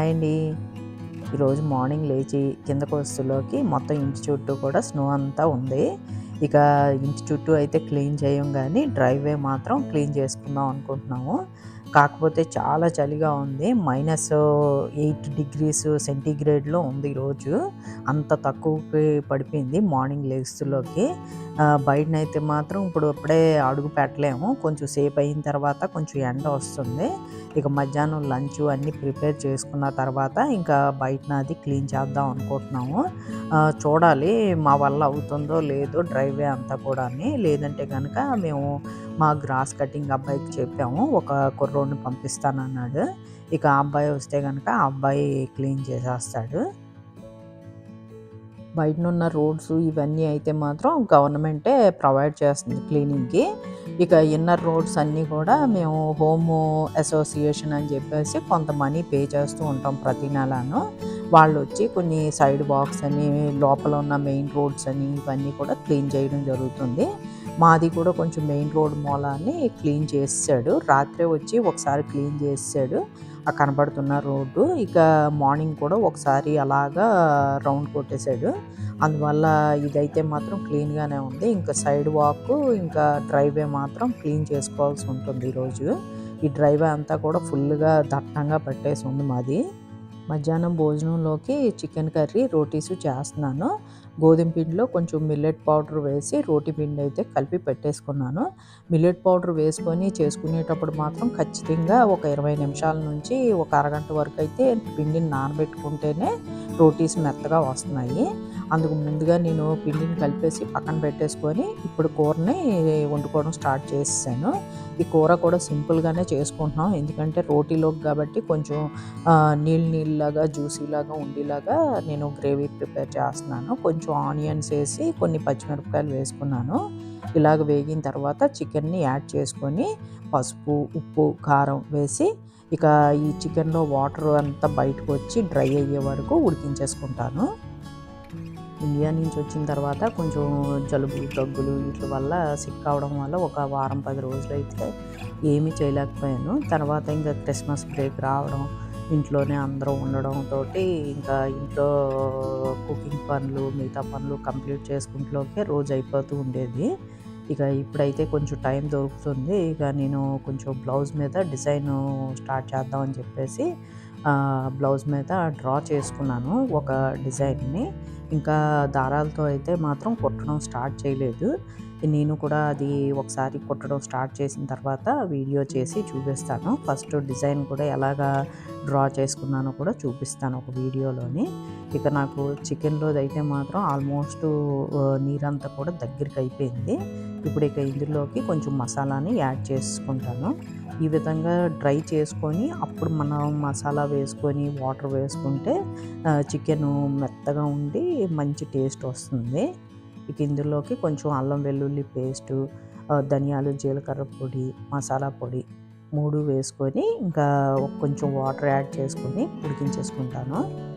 Hi అండి. ఈరోజు morning లేచి కింద వస్తులోకి మొత్తం ఇంటి చుట్టూ కూడా స్నో అంతా ఉంది. ఇక ఇంటి చుట్టూ అయితే క్లీన్ చేయం కానీ డ్రైవే మాత్రం క్లీన్ చేసుకుందాం అనుకుంటున్నాము. కాకపోతే చాలా చలిగా ఉంది. మైనస్ ఎయిట్ డిగ్రీస్ సెంటీగ్రేడ్లో ఉంది ఈరోజు. అంత తక్కువకి పడిపోయింది మార్నింగ్ లెగ్స్లోకి బయటనైతే మాత్రం ఇప్పుడు అప్పుడే అడుగు పెట్టలేము. కొంచెం సేపు అయిన తర్వాత కొంచెం ఎండ వస్తుంది. ఇక మధ్యాహ్నం లంచ్ అన్నీ ప్రిపేర్ చేసుకున్న తర్వాత ఇంకా బయటనది క్లీన్ చేద్దాం అనుకుంటున్నాము. చూడాలి మా వల్ల అవుతుందో లేదో డ్రైవే అంతా కూడా లేదంటే కనుక మేము మా గ్రాస్ కటింగ్ అబ్బాయికి చెప్పాము ఒక కుర్రోడిని పంపిస్తానన్నాడు. ఇక ఆ అబ్బాయి వస్తే కనుక ఆ అబ్బాయి క్లీన్ చేసేస్తాడు. బయటనున్న రోడ్స్ ఇవన్నీ అయితే మాత్రం గవర్నమెంటే ప్రొవైడ్ చేస్తుంది క్లీనింగ్కి. ఇక ఇన్నర్ రోడ్స్ అన్నీ కూడా మేము హోమ్ అసోసియేషన్ అని చెప్పేసి కొంత మనీ పే చేస్తూ ఉంటాం ప్రతి నెలను. వాళ్ళు వచ్చి కొన్ని సైడ్ బాక్స్ అని లోపల ఉన్న మెయిన్ రోడ్స్ అని ఇవన్నీ కూడా క్లీన్ చేయడం జరుగుతుంది. మాది కూడా కొంచెం మెయిన్ రోడ్ మూలాన్ని క్లీన్ చేసాడు రాత్రే వచ్చి ఒకసారి క్లీన్ చేసాడు ఆ కనబడుతున్న రోడ్డు. ఇక మార్నింగ్ కూడా ఒకసారి అలాగా రౌండ్ కొట్టేశాడు. అందువల్ల ఇదైతే మాత్రం క్లీన్గానే ఉంది. ఇంకా సైడ్ వాక్ ఇంకా డ్రైవే మాత్రం క్లీన్ చేసుకోవాల్సి ఉంటుంది ఈరోజు. ఈ డ్రైవే అంతా కూడా ఫుల్గా దట్టంగా పట్టేసి ఉంది మాది. మధ్యాహ్నం భోజనంలోకి చికెన్ కర్రీ రోటీస్ చేస్తున్నాను. గోధుమ పిండిలో కొంచెం మిల్లెట్ పౌడర్ వేసి రోటి పిండి అయితే కలిపి పెట్టేసుకున్నాను. మిల్లెట్ పౌడర్ వేసుకొని చేసుకునేటప్పుడు మాత్రం ఖచ్చితంగా ఒక ఇరవై నిమిషాల నుంచి ఒక అరగంట వరకు అయితే పిండిని నానబెట్టుకుంటేనే రోటీస్ మెత్తగా వస్తున్నాయి. అందుకు ముందుగా నేను పిండిని కలిపేసి పక్కన పెట్టేసుకొని ఇప్పుడు కూరని వండుకోవడం స్టార్ట్ చేసాను ఈ కూర కూడా సింపుల్గానే చేసుకుంటున్నాం. ఎందుకంటే రోటీలోకి కాబట్టి కొంచెం నీళ్ళు నీళ్ళలాగా జ్యూసీలాగా ఉండేలాగా నేను గ్రేవీ ప్రిపేర్ చేస్తున్నాను. కొంచెం కొంచెం ఆనియన్స్ వేసి కొన్ని పచ్చిమిరపకాయలు వేసుకున్నాను. ఇలాగ వేగిన తర్వాత చికెన్ని యాడ్ చేసుకొని పసుపు ఉప్పు కారం వేసి ఇక ఈ చికెన్లో వాటర్ అంతా బయటకు వచ్చి డ్రై అయ్యే వరకు ఉడికించేసుకుంటాను. ఇండియా నుంచి వచ్చిన తర్వాత కొంచెం జలుబు దగ్గులు వీటి వల్ల సిక్ అవడం వల్ల ఒక వారం పది రోజులు అయితే ఏమీ చేయలేకపోయాను. తర్వాత ఇంకా క్రిస్మస్ బ్రేక్ రావడం ఇంట్లోనే అందరూ ఉండడంతో ఇంకా ఇంట్లో కుకింగ్ పనులు మిగతా పనులు కంప్లీట్ చేసుకుంటూకే రోజు అయిపోతూ ఉండేది. ఇక ఇప్పుడైతే కొంచెం టైం దొరుకుతుంది. ఇక నేను కొంచెం బ్లౌజ్ మీద డిజైన్ స్టార్ట్ చేద్దామని చెప్పేసి బ్లౌజ్ మీద డ్రా చేసుకున్నాను ఒక డిజైన్ని. ఇంకా దారాలతో అయితే మాత్రం కుట్టడం స్టార్ట్ చేయలేదు. నేను కూడా అది ఒకసారి కుట్టడం స్టార్ట్ చేసిన తర్వాత వీడియో చేసి చూపిస్తాను. ఫస్ట్ డిజైన్ కూడా ఎలాగా డ్రా చేసుకున్నానో కూడా చూపిస్తాను ఒక వీడియోలోని. ఇక నాకు చికెన్లో అయితే మాత్రం ఆల్మోస్ట్ నీరంతా కూడా దగ్గరికి అయిపోయింది ఇప్పుడు ఇక ఇందులోకి కొంచెం మసాలాని యాడ్ చేసుకుంటాను. ఈ విధంగా డ్రై చేసుకొని అప్పుడు మనం మసాలా వేసుకొని వాటర్ వేసుకుంటే చికెన్ మెత్తగా ఉండి మంచి టేస్ట్ వస్తుంది. ఇక ఇందులోకి కొంచెం అల్లం వెల్లుల్లి పేస్టు ధనియాలు జీలకర్ర పొడి మసాలా పొడి మూడు వేసుకొని ఇంకా కొంచెం వాటర్ యాడ్ చేసుకొని ఉడికించేసుకుంటాను.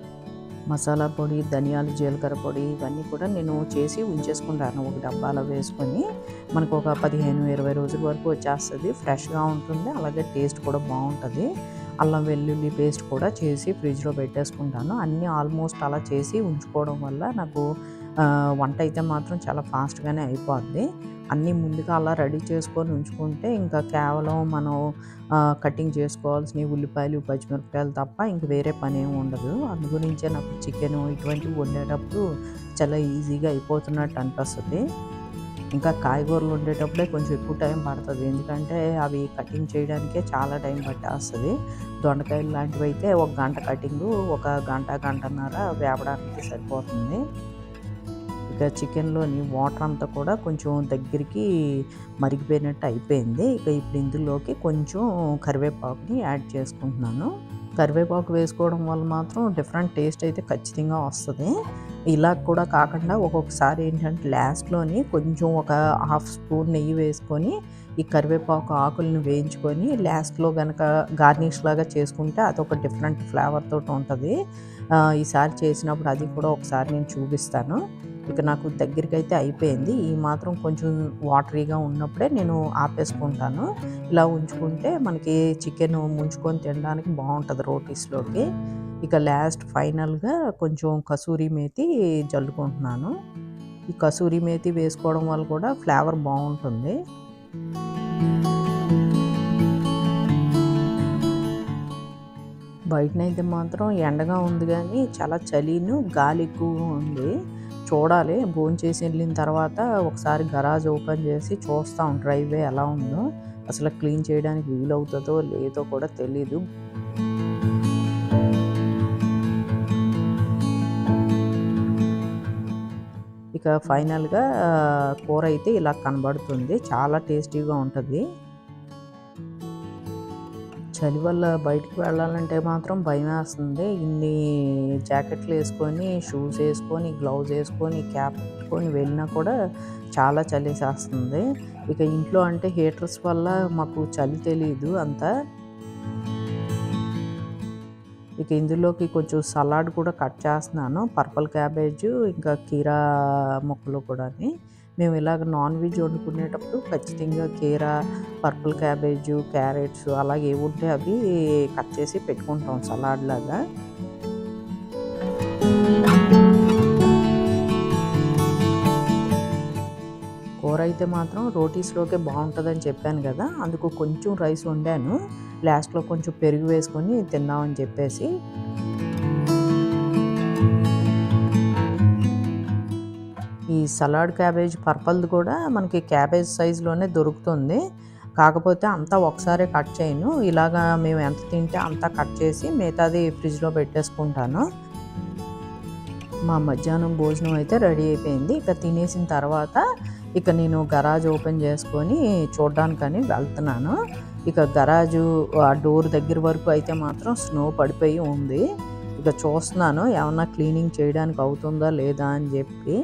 మసాలా పొడి ధనియాలు జీలకర్ర పొడి ఇవన్నీ కూడా నేను చేసి ఉంచేసుకుంటాను ఒక డబ్బాలో వేసుకొని. మనకు ఒక పదిహేను ఇరవై రోజుల వరకు వచ్చేస్తుంది. ఫ్రెష్గా ఉంటుంది అలాగే టేస్ట్ కూడా బాగుంటుంది. అల్లం వెల్లుల్లి పేస్ట్ కూడా చేసి ఫ్రిడ్జ్లో పెట్టేసుకుంటాను. అన్నీ ఆల్మోస్ట్ అలా చేసి ఉంచుకోవడం వల్ల నాకు వంట అయితే మాత్రం చాలా ఫాస్ట్గానే అయిపోద్ది. అన్నీ ముందుగా అలా రెడీ చేసుకొని ఉంచుకుంటే ఇంకా కేవలం మనం కటింగ్ చేసుకోవాల్సిన ఉల్లిపాయలు పచ్చిమిరపకాయలు తప్ప ఇంక వేరే పని ఏమి ఉండదు. అందు గురించే నాకు చికెన్ ఇటువంటివి వండేటప్పుడు చాలా ఈజీగా అయిపోతున్నట్టు అనిపిస్తుంది. ఇంకా కాయగూరలు ఉండేటప్పుడే కొంచెం ఎక్కువ టైం పడుతుంది. ఎందుకంటే అవి కటింగ్ చేయడానికే చాలా టైం పట్టేస్తుంది. దొండకాయలు లాంటివి అయితే ఒక గంట కటింగు ఒక గంట గంటన్నర వేపడానికి సరిపోతుంది. ఇక చికెన్లోని వాటర్ అంతా కూడా కొంచెం దగ్గరికి మరిగిపోయినట్టు అయిపోయింది. ఇక ఇప్పుడు ఇందులోకి కొంచెం కరివేపాకుని యాడ్ చేసుకుంటున్నాను. కరివేపాకు వేసుకోవడం వల్ల మాత్రం డిఫరెంట్ టేస్ట్ అయితే ఖచ్చితంగా వస్తుంది. ఇలా కూడా కాకుండా ఒక్కొక్కసారి ఏంటంటే లాస్ట్లోని కొంచెం ఒక హాఫ్ స్పూన్ నెయ్యి వేసుకొని ఈ కరివేపాకు ఆకులను వేయించుకొని లాస్ట్లో కనుక గార్నిష్ లాగా చేసుకుంటే అదొక డిఫరెంట్ ఫ్లేవర్ తోటి ఉంటుంది. ఈసారి చేసినప్పుడు అది కూడా ఒకసారి నేను చూపిస్తాను. ఇక నాకు దగ్గరికి అయితే అయిపోయింది. ఈ మాత్రం కొంచెం వాటరీగా ఉన్నప్పుడే నేను ఆపేసుకుంటాను. ఇలా ఉంచుకుంటే మనకి చికెన్ ముంచుకొని తినడానికి బాగుంటుంది రోటీస్లోకి. ఇక లాస్ట్ ఫైనల్‌గా కొంచెం కసూరి మేతి జల్లుకుంటున్నాను. ఈ కసూరి మేతి వేసుకోవడం వల్ల కూడా ఫ్లేవర్ బాగుంటుంది. బయటనైతే మాత్రం ఎండగా ఉంది కానీ చాలా చలిను, గాలి ఎక్కువగా ఉంది. చూడాలి భోంచేసి వెళ్ళిన తర్వాత ఒకసారి గరాజ్ ఓపెన్ చేసి చూస్తాం డ్రైవే ఎలా ఉందో. అసలు క్లీన్ చేయడానికి వీలవుతుందో లేదో కూడా తెలీదు. ఇక ఫైనల్‌గా అయితే ఇలా కనబడుతుంది. చాలా టేస్టీగా ఉంటుంది చలి వల్ల బయటికి వెళ్ళాలంటే మాత్రం భయమేస్తుంది. ఇన్ని జాకెట్లు వేసుకొని షూస్ వేసుకొని గ్లౌజ్ వేసుకొని క్యాప్ పెట్టుకొని వెళ్ళినా కూడా చాలా చలి చేస్తుంది ఇక ఇంట్లో అంటే హీటర్స్ వల్ల మాకు చలి తెలియదు అంత. ఇక ఇందులోకి కొంచెం సలాడ్ కూడా కట్ చేస్తున్నాను. పర్పుల్ క్యాబేజ్ ఇంకా కీరా ముక్కలు కూడా మేము ఇలాగ నాన్ వెజ్ వండుకునేటప్పుడు ఖచ్చితంగా కీరా, పర్పుల్ క్యాబేజు, క్యారెట్స్ అలాగే ఏవుంటే అవి కట్ చేసి పెట్టుకుంటాం సలాడ్ లాగా. కూరైతే మాత్రం రోటీస్‌లోకే బావుంటదని చెప్పాను గదా! అందుకు కొంచెం రైస్ వండాను. లాస్ట్‌లో కొంచెం పెరుగు వేసుకొని తిందామని చెప్పేసి. ఈ సలాడ్ క్యాబేజ్ పర్పల్‌ది కూడా మనకి క్యాబేజ్ సైజులోనే దొరుకుతుంది. కాకపోతే అంతా ఒకసారే కట్ చేయను. ఇలాగా మేము ఎంత తింటే అంతా కట్ చేసి మిగతాది ఫ్రిడ్జ్‌లో పెట్టేసుకుంటాను. మా మధ్యాహ్నం భోజనం అయితే రెడీ అయిపోయింది. ఇక తినేసిన తర్వాత ఇక నేను గరాజ్ ఓపెన్ చేసుకొని చూడడానికని వెళ్తున్నాను. ఇక గరాజు ఆ డోర్ దగ్గర వరకు అయితే మాత్రం స్నో పడిపోయి ఉంది. ఇక చూస్తున్నాను ఏమన్నా క్లీనింగ్ చేయడానికి అవుతుందా లేదా అని చెప్పి.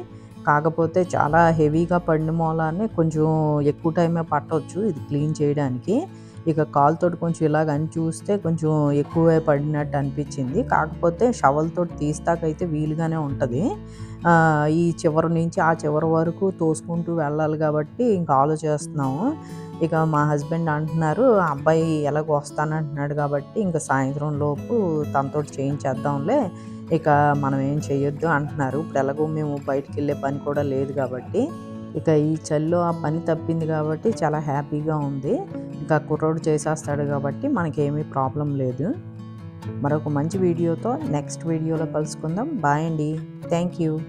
కాకపోతే చాలా హెవీగా పడిన మూలానే కొంచెం ఎక్కువ టైమే పట్టవచ్చు ఇది క్లీన్ చేయడానికి. ఇక కాలుతోటి కొంచెం ఇలాగ అని చూస్తే కొంచెం ఎక్కువే పడినట్టు అనిపించింది. కాకపోతే షవల్‌తోటి తీస్తాకైతే వీలుగానే ఉంటుంది ఈ చివరి నుంచి ఆ చివరి వరకు తోసుకుంటూ వెళ్ళాలి కాబట్టి ఇంక ఆలోచిస్తున్నాము. ఇక మా హస్బెండ్ అంటున్నారు, అబ్బాయి ఎలాగో వస్తానంటున్నాడు కాబట్టి ఇంక సాయంత్రం లోపు తనతోటి చేయించేద్దాంలే. ఇక మనం ఏం చేయొద్దు" అంటున్నారు. ఇప్పుడు ఎలాగో మేము బయటికెళ్ళే పని కూడా లేదు కాబట్టి. ఇక ఈ చల్లో ఆ పని తప్పింది కాబట్టి చాలా హ్యాపీగా ఉంది. ఇంకా కుర్రోడు చేసేస్తాడు కాబట్టి మనకేమీ ప్రాబ్లం లేదు. మరొక మంచి వీడియోతో నెక్స్ట్ వీడియోలో కలుసుకుందాం. బాయ్ అండి. Thank you.